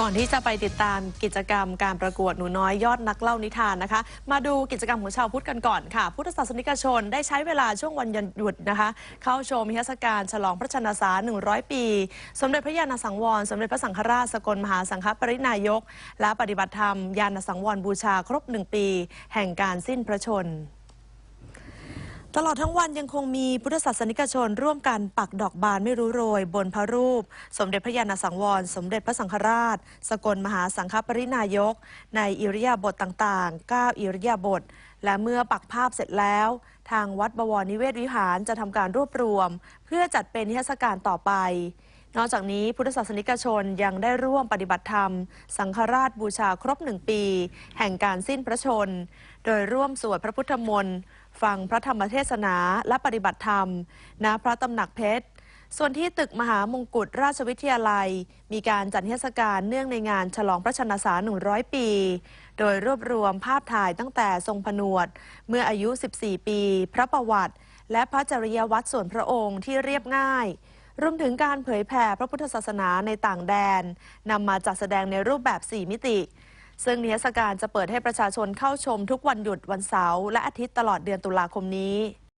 ก่อนที่จะไปติดตามกิจกรรมการประกวดหนูน้อยยอดนักเล่านิทานนะคะ มาดูกิจกรรมของชาวพุทธกันก่อนค่ะ พุทธศาสนิกชนได้ใช้เวลาช่วงวันหยุดนะคะ เข้าชมนิทรรศการฉลองพระชนมษา100 ปี สมเด็จพระยาณสังวร สมเด็จพระสังฆราชสกลมหาสังฆปรินายก และปฏิบัติธรรมยานสังวรบูชาครบ1ปี แห่งการสิ้นพระชน ตลอดทั้งวันยังคงมีพุทธศาสนิกชนร่วมกันปักดอกบานไม่รู้โรย บนพระรูป สมเด็จพระยาณสังวร สมเด็จพระสังฆราช สกลมหาสังฆปรินายก ในอิริยาบถต่างๆ 9 อิริยาบถและเมื่อปักภาพเสร็จแล้ว ทางวัดบวรนิเวศวิหารจะทำการรวบรวม เพื่อจัดเป็นนิทรรศการต่อไป นอกจากนี้พุทธศาสนิกชนยังได้ร่วมปฏิบัติธรรม สังฆราชบูชาครบหนึ่งปี แห่งการสิ้นพระชน โดยร่วมสวดพระพุทธมนต์ฟังพระธรรมเทศนาและปฏิบัติธรรม ณพระตำหนักเพชรส่วนที่ตึกมหามงกุฎราชวิทยาลัย มีการจัดเทศกาลเนื่องในงานฉลองพระชนมษา100 ปี โดยรวบรวมภาพถ่ายตั้งแต่ทรงผนวด เมื่ออายุ 14 ปี พระประวัติ และพระจริยวัตรส่วนพระองค์ที่เรียบง่าย รวมถึงการเผยแผ่พระพุทธศาสนาในต่างแดนนำมาจัดแสดงในรูปแบบ 4 มิติ ซึ่งนิทรรศการจะเปิดให้ประชาชนเข้าชมทุกวันหยุดวันเสาร์และอาทิตย์ตลอดเดือนตุลาคมนี้